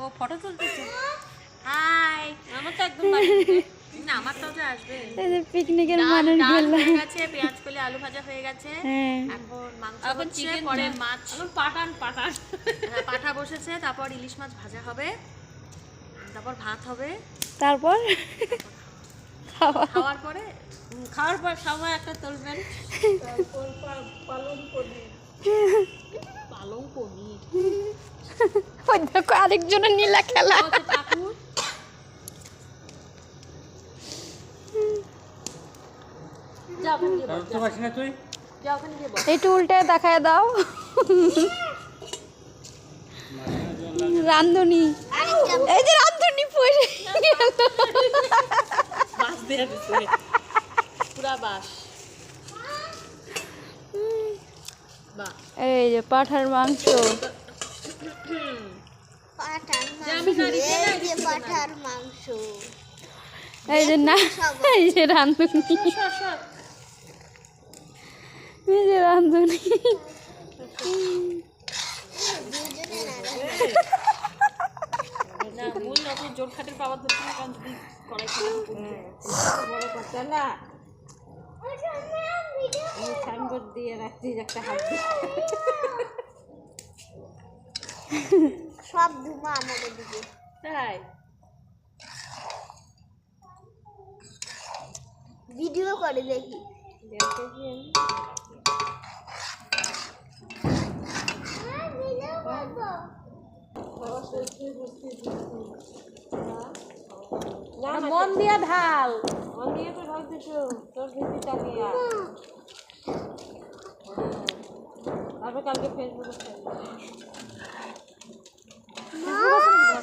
ও photo তুলতেছে। High আমার তো একদম না আমার তো আসবে। এই যে পিকনিকের ডাল মানুষ হয়ে গেছে পেঁয়াজ কলি আলু ভাজা হয়ে গেছে। হ্যাঁ। এখন মাংস হচ্ছে পরে মাছ। এখন পাঠান পাঠান। হ্যাঁ, পাঠা বসেছে তারপর ইলিশ মাছ ভাজা হবে। তারপর ভাত হবে। তারপর? খাওয়ার পরে? খাওয়ার পর সবাই একটা তুলবেন। পালং পনির পালং পনির। ওই দেখো আরেকজনের নীলা খেলা। একটু উল্টে দেখায় দাও। রান্ধুনি। এই যে রান্ধুনি পড়ে বাস দিয়ে দিছে। পুরা বাস এই যে পাঠার মাংস। পাঠার মাংস। এই যে পাঠার মাংস। এই যে না এই যে রান্ধুনি এই যে রান্ধুনি জোর খাটের পাওয়ার ধরতে না। আমি সাইনবোর্ড দিয়ে রাখছি একটা হাত দিয়ে। সব ধুমা আমাদের দিকে। তাই? ভিডিও করে দেখি। মন দিয়া ঢাল। মন দিয়ে তো ঢাল দিছো তোর দিদি তাকিয়া তারপর কালকে ফেসবুকে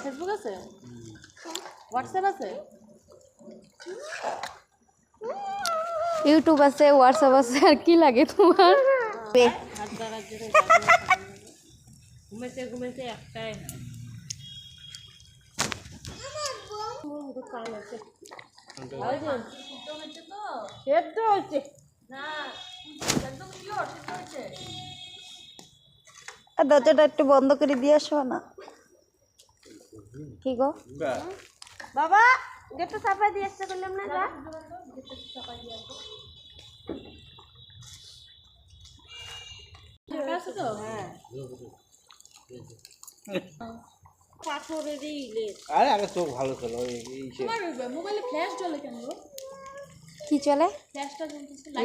ফেসবুক আছে হোয়াটসঅ্যাপ আছে? ইউটিউব আছে? হোয়াটসঅ্যাপ আছে আর কি লাগে তোমার? হাত দ্বারা জোরে ঘুমেতে ঘুমেতে একটাই। সেদ্ধ হচ্ছে আর দরজাটা একটু বন্ধ করে দিয়ে আসো না। কি গো? বাবা গেটটা চাপাই দিয়ে আসতে করলাম না যা। আছে তো হ্যাঁ পাথরের ইলে আরে আগে চোখ ভালো ছিল ওই এই সে মোবাইলে ফ্ল্যাশ জ্বলে কেন কি চলে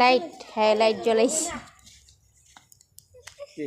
লাইট হ্যাঁ লাইট জ্বলাইছি কি?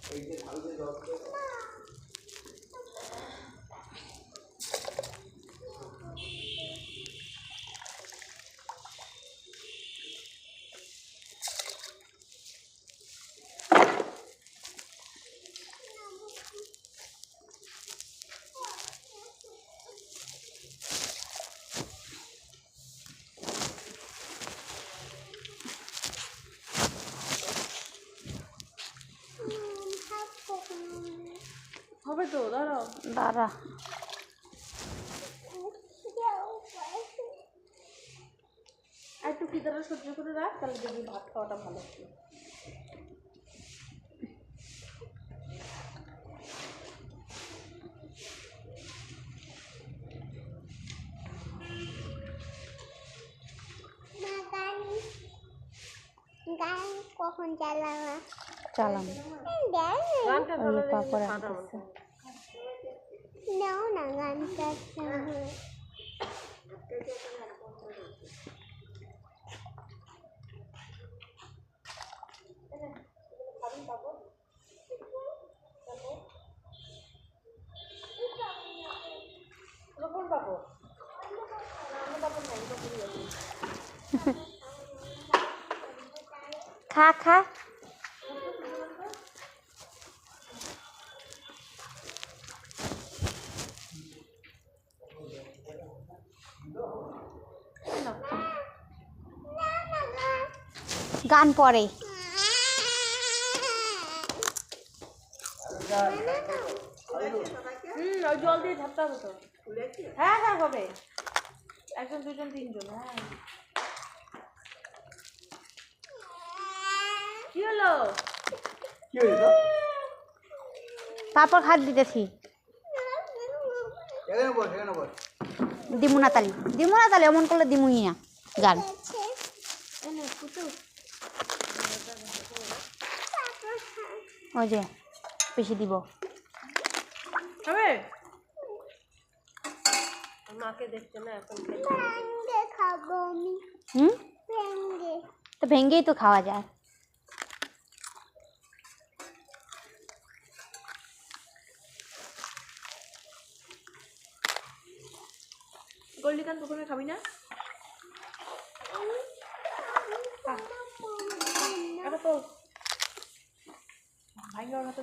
এই দাঁড়া। আর একটু খিদাটা সহ্য করে রাখ তাহলে দেখবি ভাত খাওয়াটা ভালো হবে কখন চালাবা? চালাম। গানটা ওই যে পাপড় আনতেছে নাও না গানটা চালাবো খা খা গান জল দিয়ে হবে হ্যাঁ হ্যাঁ হবে। একজন দুজন তিনজন হ্যাঁ। কি হলো? কি তারপর হাত দিতেছি। দিমুনা তালি দিমুনা তালি অমন করলে দিমুই না। গান। ওই যে বেশি দিব। হবে মাকে দেখতে না এখন খাব আমি। হুম? ভেঙ্গে তো ভেঙ্গেই তো খাওয়া যায় গোল্ডিকান প্রথমে খাবি না এটা তো ওর হাতে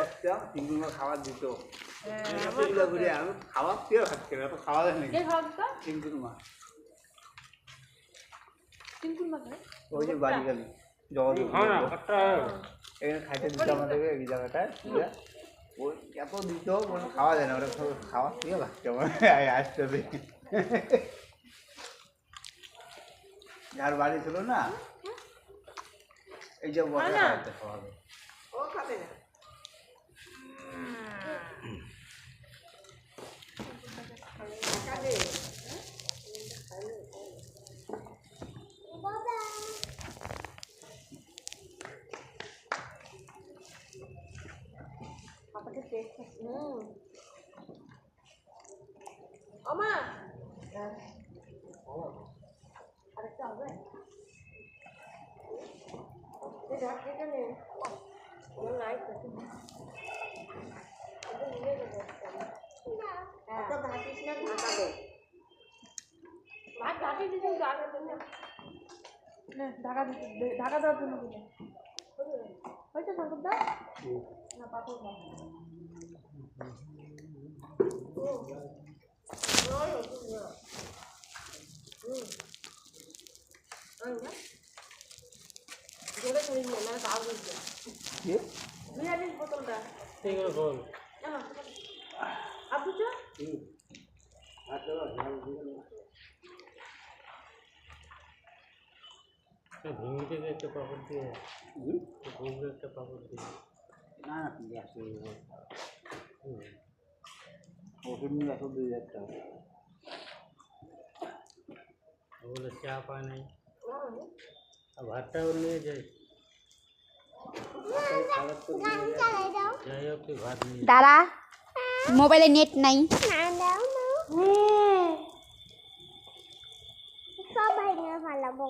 আসতাম তিনগুলো খাবার দিত। এতগুলো ঘুরে আমি খাবার পেয়ে খাচ্ছি না তো খাওয়া যায় মা। ওই যে বাড়ি গেল এখানে খাইতে দিত আমাদেরকে এই জায়গাটায় ওই এত দিত খাওয়া যায় না খাওয়া পেয়ে লাগছে আমার। আসতে হবে যার বাড়ি ছিল না? এই যে বসে খাওয়াবে। আমা ভাত ঢাকা দিতে ঢাকা ঢাকা দেওয়ার জন্য দিলে হয়েছে শঙ্কর দা না পাথর তাও বুঝছে কি? বিরিয়ানির বোতলটা আপু চা হুম? না না ওষুধ নিয়ে আসো দুই হাজার টাকা। বলে চা পায় নাই আর ভাতটাও নিয়ে যাই গান চালাই দাও যাই হোক তুই ভাত নিয়ে দাঁড়া মোবাইলে নেট নাই না দাও না সব ভেঙে ফেলাবো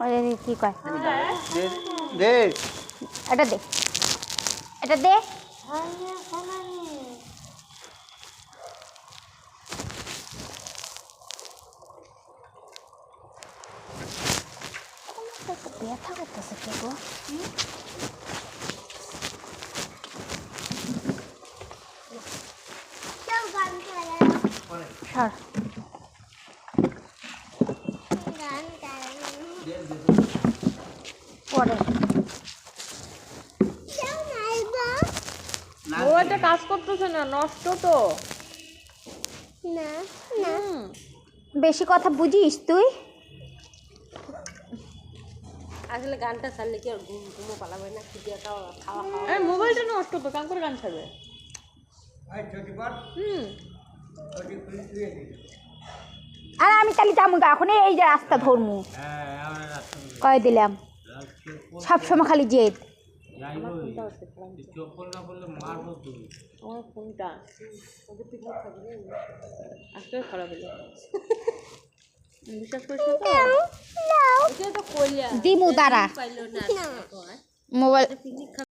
ওই যে কি কয় দে দে এটা দে এটা দে ব্যথা করতেছে কে গো সর পরে ও একটা কাজ করতেছে না নষ্ট তো না না বেশি কথা বুঝিস তুই আসলে গানটা ছাড়লে কি আর ঘুম ঘুমো পালাবে না? খিদে খাওয়া খাওয়া খাওয়া। এই মোবাইলটা নষ্ট তো কাম করে গান ছাড়বে? হুম। আর আমি তাহলে যাব গা, এখন এই যে রাস্তা ধরমু। হ্যাঁ কয়ে দিলাম। সবসময় খালি জেদ। আমার ফোনটা আজকে খারাপ হলো দিমু না। মোবাইল